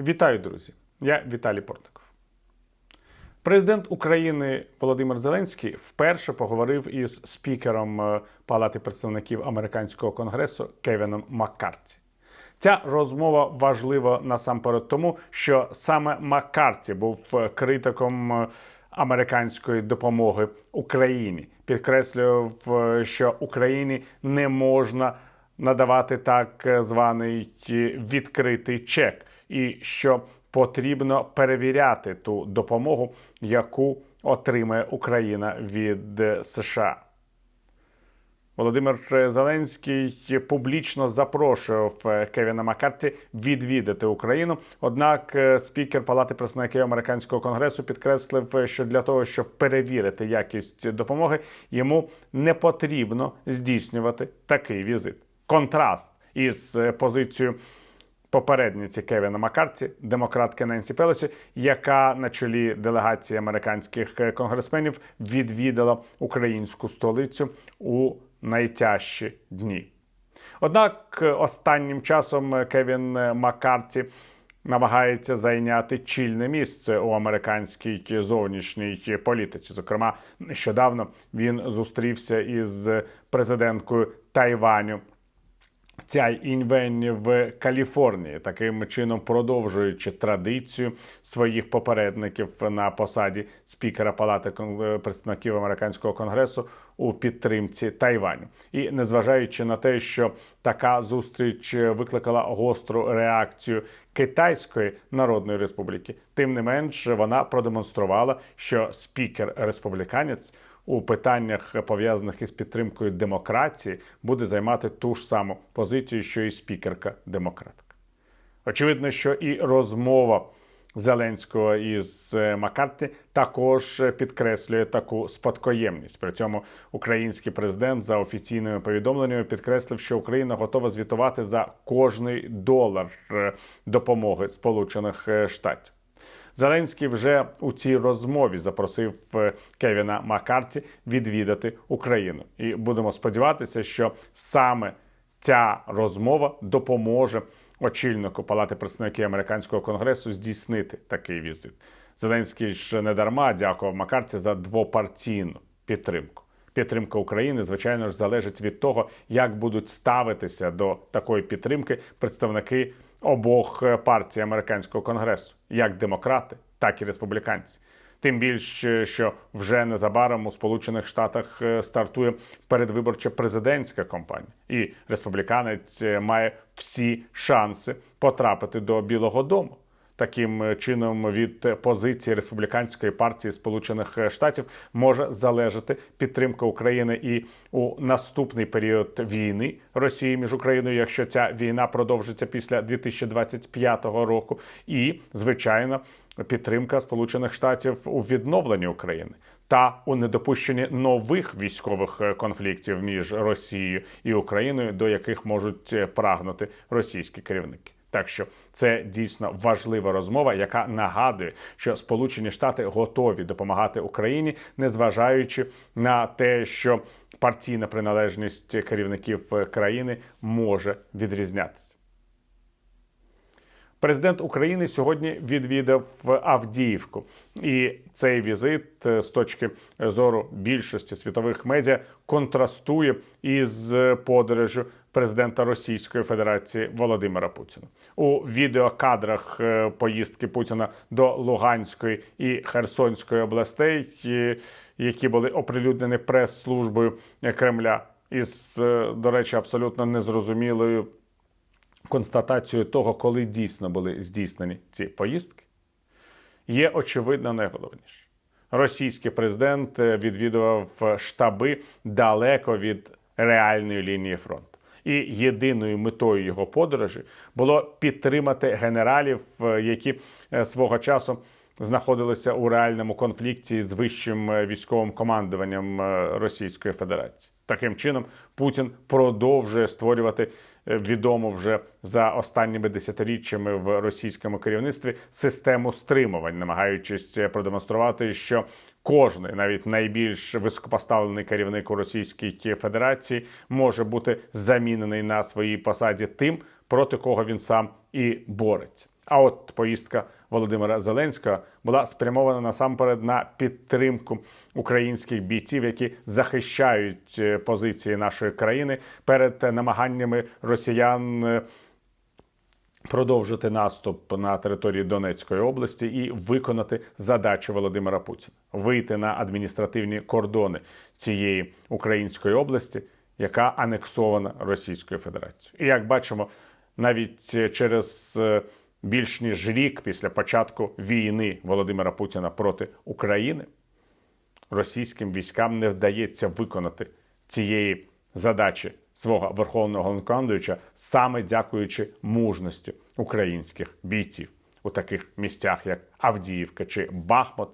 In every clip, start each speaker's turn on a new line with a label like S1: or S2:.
S1: Вітаю, друзі! Я Віталій Портников. Президент України Володимир Зеленський вперше поговорив із спікером е, Палати представників американського конгресу Кевіном Маккарті. Ця розмова важлива насамперед тому, що саме Маккарті був е, критиком е, американської допомоги Україні, підкреслював, що Україні не можна надавати так званий відкритий чек, і що потрібно перевіряти ту допомогу, яку отримає Україна від США. Володимир Зеленський публічно запрошував е, Кевіна Маккарті відвідати Україну. Однак е, спікер Палати представників американського конгресу підкреслив, е, що для того, щоб перевірити якість допомоги, йому не потрібно здійснювати такий візит. Контраст із позицією попередниці Кевіна Маккарті, демократки Ненсі Пелосі, яка на чолі делегації американських е, конгресменів відвідала українську столицю у найтяжчі дні. Однак е, останнім часом е, Кевін Маккарті намагається зайняти чільне місце у американській зовнішній політиці. Зокрема, нещодавно він зустрівся із президенткою Тайваню Цяй Інвень в Каліфорнії, таким чином продовжуючи традицію своїх попередників на посаді спікера Палати е, представників американського конгресу у підтримці Тайваню. І незважаючи на те, що така зустріч викликала гостру реакцію Китайської Народної Республіки, тим не менш вона продемонструвала, що спікер республіканець у питаннях пов'язаних із підтримкою демократії буде займати ту ж саму позицію, що і спікерка демократка. Очевидно, що і розмова Зеленського із е, Маккарті також підкреслює таку спадкоємність. При цьому український президент за офіційними повідомленнями підкреслив, що Україна готова звітувати за кожний долар е, допомоги Сполучених е, Штатів. Зеленський вже у цій розмові запросив е, Кевіна Маккарті відвідати Україну, і будемо сподіватися, що саме ця розмова допоможе очільнику Палати представників американського конгресу здійснити такий візит. Зеленський ж не дарма дякував Маккарті за двопартійну підтримку. Підтримка України, звичайно ж, залежить від того, як будуть ставитися до такої підтримки представники обох е, партій американського конгресу, як демократи, так і республіканці. Тим більше, що вже незабаром у Сполучених Штатах е, стартує передвиборча президентська кампанія, і республіканець е, має всі шанси потрапити до Білого Дому. Таким е, чином від позиції республіканської партії Сполучених Штатів може залежати підтримка України і у наступний період війни Росії між Україною, якщо ця війна продовжиться після 2025 року, і звичайно підтримка Сполучених Штатів у відновленні України. Та у недопущенні нових військових е, конфліктів між Росією і Україною, до яких можуть е, прагнути російські керівники. Так що це дійсно важлива розмова, яка нагадує, що Сполучені Штати готові допомагати Україні, незважаючи на те, що партійна приналежність керівників е, країни може відрізнятися. Президент України сьогодні відвідав Авдіївку, і цей візит е, з точки зору більшості світових медіа контрастує із подорожю президента Російської Федерації Володимира Путіна. У відеокадрах е, поїздки Путіна до Луганської і Херсонської областей, е, які були оприлюднені прес-службою Кремля, із, е, до речі, абсолютно незрозумілою констатацією того, коли дійсно були здійснені ці поїздки, є очевидно найголовніше. Російський президент відвідував штаби далеко від реальної лінії фронту. І єдиною метою його подорожі було підтримати генералів, е, які е, свого часу знаходилися у реальному конфлікті з вищим е, військовим командуванням Російської Федерації. Таким чином, Путін продовжує створювати е, відому вже за останніми десятиріччями в російському керівництві систему стримувань, намагаючись е, продемонструвати, що кожний, навіть найбільш високопоставлений керівник у Російській Федерації, може бути замінений на своїй посаді тим, проти кого він сам і бореться. А от поїздка Володимира Зеленського була спрямована насамперед на підтримку українських бійців, які захищають е, позиції нашої країни перед е, намаганнями росіян. е, Продовжити наступ на території Донецької області і виконати задачу Володимира Путіна вийти на адміністративні кордони цієї української області, яка анексована Російською Федерацією. І як бачимо, навіть через більш ніж рік після початку війни Володимира Путіна проти України російським військам не вдається виконати цієї задачі свого верховного головнокомандуюча саме дякуючи мужності українських бійців у таких місцях, як Авдіївка чи Бахмут.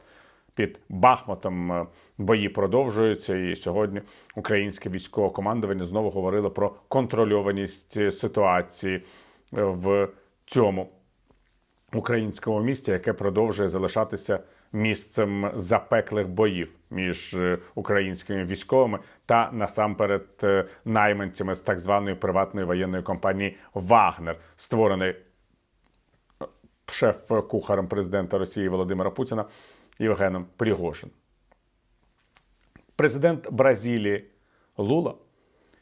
S1: Під Бахмутом е, бої продовжуються, і сьогодні українське військове командування знову говорило про контрольованість е, ситуації е, в цьому українському місті, яке продовжує залишатися місцем запеклих боїв між е, українськими військовими та насамперед е, найманцями з так званої приватної воєнної компанії Вагнер, створеної е, шеф-кухарем президента Росії Володимира Путіна Євгеном Пригожин. Президент Бразилії Лула,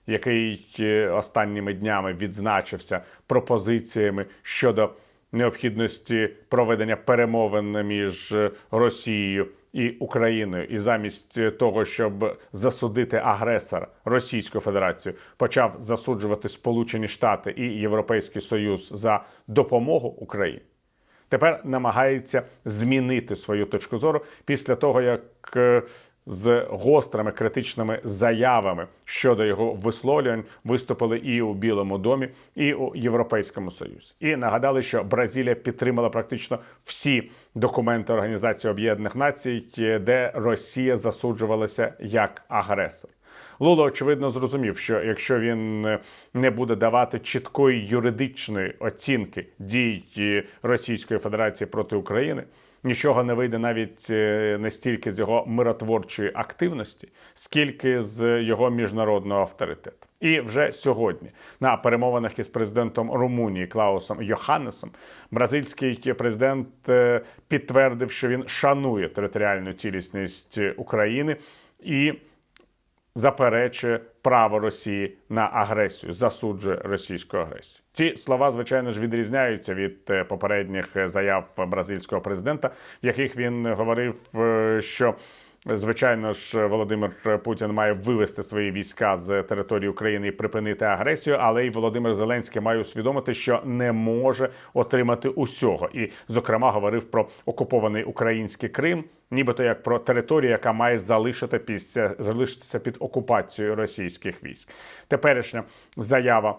S1: який останніми днями відзначився пропозиціями щодо необхідності проведення перемовин між е, Росією і Україною, і замість е, того, щоб засудити агресора Російську Федерацію, почав засуджувати Сполучені Штати і Європейський Союз за допомогу Україні. Тепер намагається змінити свою точку зору після того, як е, з гострими критичними заявами щодо його висловлювань виступили і у Білому домі, і у Європейському Союзі. І нагадали, що Бразилія підтримала практично всі документи Організації Об'єднаних Націй, де Росія засуджувалася як агресор. Луло очевидно зрозумів, що якщо він не буде давати чіткої юридичної оцінки дій Російської Федерації проти України, нічого не вийде навіть е, не стільки з його миротворчої активності, скільки з його міжнародного авторитету. І вже сьогодні на перемовинах із президентом Румунії Клаусом Йоханнесом бразильський президент е, підтвердив, що він шанує територіальну цілісність України і заперечує право Росії на агресію, засуджує російську агресію. Ці слова, звичайно ж, відрізняються від е, попередніх е, заяв бразильського президента, в яких він говорив, е, що Звичайно ж, Володимир Путін має вивести свої війська з території України і припинити агресію, але й Володимир Зеленський має усвідомити, що не може отримати усього. І, зокрема, говорив про окупований український Крим, нібито як про територію, яка має залишити після залишитися під окупацією російських військ. Теперішня заява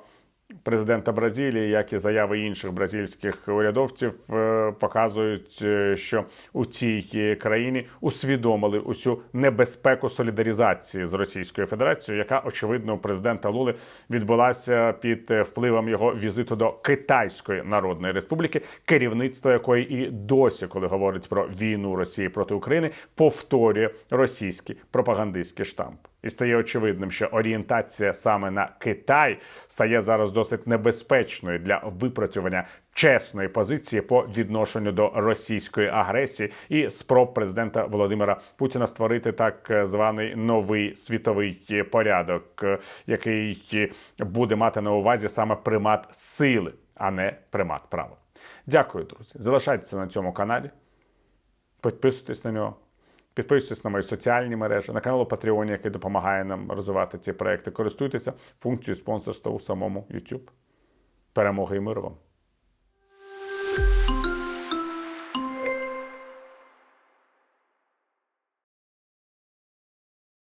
S1: президента Бразилії, як і заяви інших бразильських урядовців, е, показують, е, що у цій країні усвідомили усю небезпеку солідарізації з Російською Федерацією, яка очевидно у президента Лули відбулася під е, впливом його візиту до Китайської Народної Республіки, керівництво якої і досі, коли говорить про війну Росії проти України, повторює російський пропагандистський штамп. І стає очевидним, що орієнтація саме на Китай стає зараз досить небезпечною для випрацювання чесної позиції по відношенню до російської агресії і спроб президента Володимира Путіна створити так званий новий світовий порядок, який буде мати на увазі саме примат сили, а не примат права. Дякую, друзі. Залишайтеся на цьому каналі, підписуйтесь на нього. Підписуйтесь на мої соціальні мережі, на канал Патреоні, який допомагає нам розвивати ці проекти. Користуйтеся функцією спонсорства у самому YouTube. Перемоги і миру вам!